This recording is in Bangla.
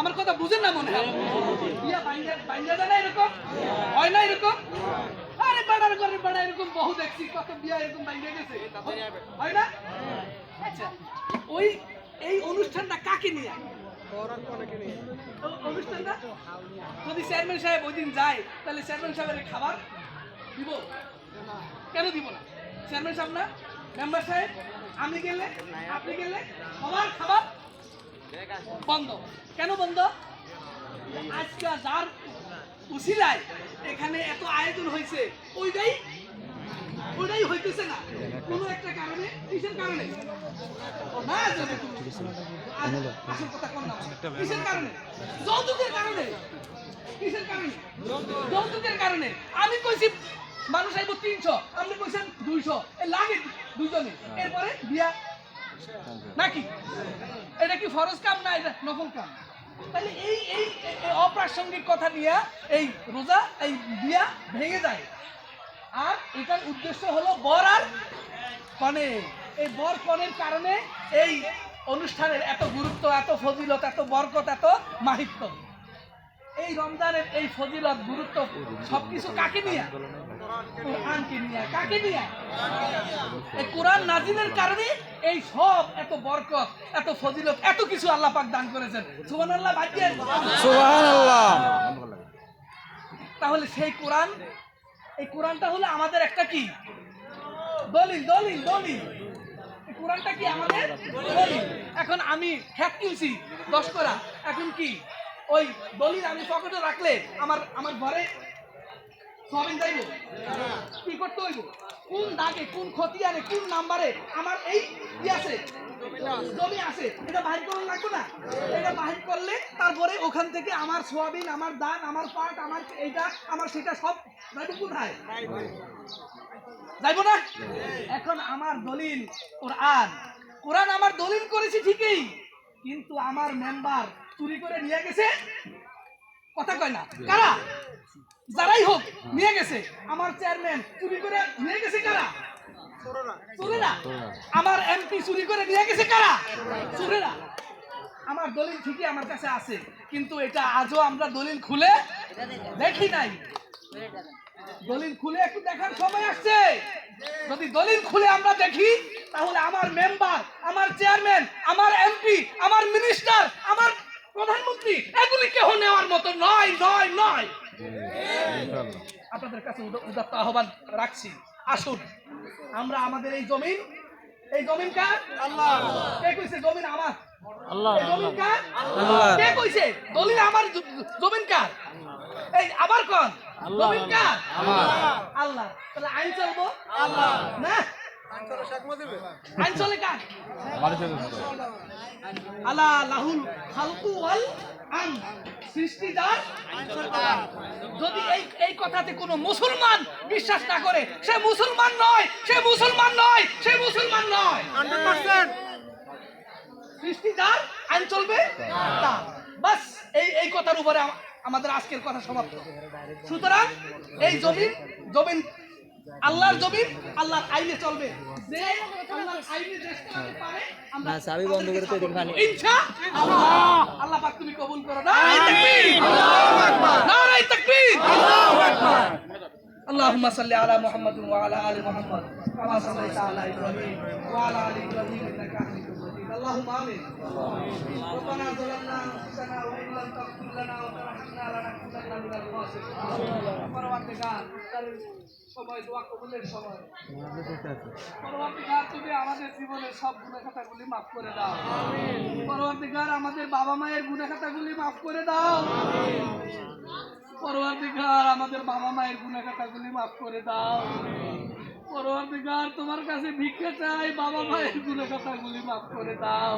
আমার কথা বুঝেন না মনে হয়? ভাঙ্গা ভাঙ্গা যায় না এরকম? হয় না এরকম? আরে বাড়ার করে বাড়া এরকম বহু দেখছি, কত বিয়া এরকম ভাঙ্গা গেছে হয় না? আচ্ছা ওই, এই অনুষ্ঠানটা কাকে নিয়ে? অনুষ্ঠানটা? যদি চেয়ারম্যান সাহেব ওই দিন যায়, তাহলে চেয়ারম্যান সাহেবের খাবার দিব? কেন দিব না? চেয়ারম্যান সাহেব না? মেম্বার সাহেব, আমি গেলে, আপনি গেলে, সবার খাবার বন্ধ। কেন বন্ধ? আজকে যার উসিলায় এখানে এত আয়োজন হয়েছে, ওইটাই ওইটাই হইতেছে না। কোনো একটা কারণে, কিসের কারণে? কারণে? আমি কইছি, মানুষ আইব তিনশো, আপনি কইছেন দুইশো। লাগে দুজনে এরপরে বিয়া নাকি? এটা কি ফরজ কাম না এটা নকল কাম? তাহলে এই- এই অপ্রাসঙ্গিক কথা নিয়ে এই রোজা, এই বিয়া ভেঙে যায়। আর এটার উদ্দেশ্য হলো বর আর কনে। এই বর কনের কারণে এই অনুষ্ঠানের এত গুরুত্ব, এত ফজিলত, এত বরকত, এত মাহিত্য। এই রমজানের এই ফজিলত, গুরুত্ব সবকিছু কাকে নিয়ে? কোরআনকে নিয়ে কাকে নিয়ে? এই কোরআন নাজিলের কারণে এই সব এত বরকত এত ফজিলত এত কিছু আল্লাহ পাক দান করেছেন। সুবহানাল্লাহ ভাগ্যের সুবহানাল্লাহ। তাহলে সেই কোরআন এই কোরআনটা হলো আমাদের একটা কি? দলিল দলিল দলিল। কোরআনটা কি আমাদের দলিল? এখন আমি হ্যাক কিনছি দশ করা। এখন কি? ওই দলিল আমি পকেটে রাখলে আমার আমার ঘরে সবিন যাইব? কি করতে হইব? কোন দাগে, কোন খতিয়ানে, কোন নাম্বারে আমার এই কি আছে? জমি আছে? এটা বাহির করা লাগবে না? এটা বাহির করলে তারপরে ওখান থেকে আমার সোয়াবিন, আমার দান আমার পাট, আমার এইটা, আমার সেটা সব যাইব কোথায়? যাইব না? এখন আমার দলিল কোরআন। কোরআন আমার দলিল করেছি ঠিকই, কিন্তু আমার মেম্বার চুরি করে নিয়ে গেছে। কথা কয় না। কারা? যারাই হোক, নিয়ে গেছে। আমার চেয়ারম্যান চুরি করে নিয়ে গেছে কারা? চোরেরা আমার এমপি চুরি করে নিয়ে গেছে কারা? চোরেরা আমার দলিল ঠিকই আমার কাছে আছে, কিন্তু এটা আজও আমরা দলিল খুলে দেখি নাই। দলিল খুলে একটু দেখার সময় আসছে। যদি দলিল খুলে আমরা দেখি, তাহলে আমার মেম্বার আমার চেয়ারম্যান আমার এমপি আমার মিনিস্টার আমার প্রধানমন্ত্রী এগুলি কেহ নেওয়ার মতো নয় নয় নয়। আপনাদের কাছে উদ- উদাত্ত আহ্বান রাখছি। আসুন আমরা আমাদের এই জমিন এই জমিন কার? আল্লাহ। কে কইছে জমিন আমার? আল্লাহ। জমিন কার? আল্লাহ। কে কইছে? দলিল আমার জমিন কার? এই আবার কোন জমিন কার? আল্লাহ। তাহলে আইন চলবো? আল্লাহ। না? আইন কার আলা লাহুল খালকু ওয়াল আম সৃষ্টিদার। যদি এই এই কথাতে কোনো মুসলমান বিশ্বাস না করে সে মুসলমান নয় সে মুসলমান নয় সে মুসলমান নয়। সৃষ্টিদার আইন চলবে বাস এই এই কথার উপরে আমাদের আজকের কথা সমাপ্ত। সুতরাং এই জমিন জমিন আল্লাহর জমিন আল্লাহর আইনে চলবে যে আল্লাহর আইনে দেশ চালাতে পারে আমরা না, চাবি বন্ধ করে তো এদিকে পানি। ইনশাআল্লাহ আল্লাহ পাক তুমি কবুল করো নারায়ে তাকবীর আল্লাহু আকবার নারায়ে তাকবীর আল্লাহু আকবার اللهم صل على محمد وعلى ال محمد كما صليت على ابراهيم وعلى ال ابراهيم انك حميد مجيد اللهم امين ربنا ظلمنا انفسنا وان لم تغفر لنا وترحمنا সময়, দোয়া পরবর্তীকার আমাদের মাফ করে দাও। আমাদের বাবা মায়ের গুণাখাতাগুলি মাফ করে দাও। পরবর্তীকার আমাদের বাবা মায়ের মাফ করে দাও। পরবর্তীকার তোমার কাছে ভিক্ষা চাই, বাবা মায়ের গুণাখাতাগুলি মাফ করে দাও।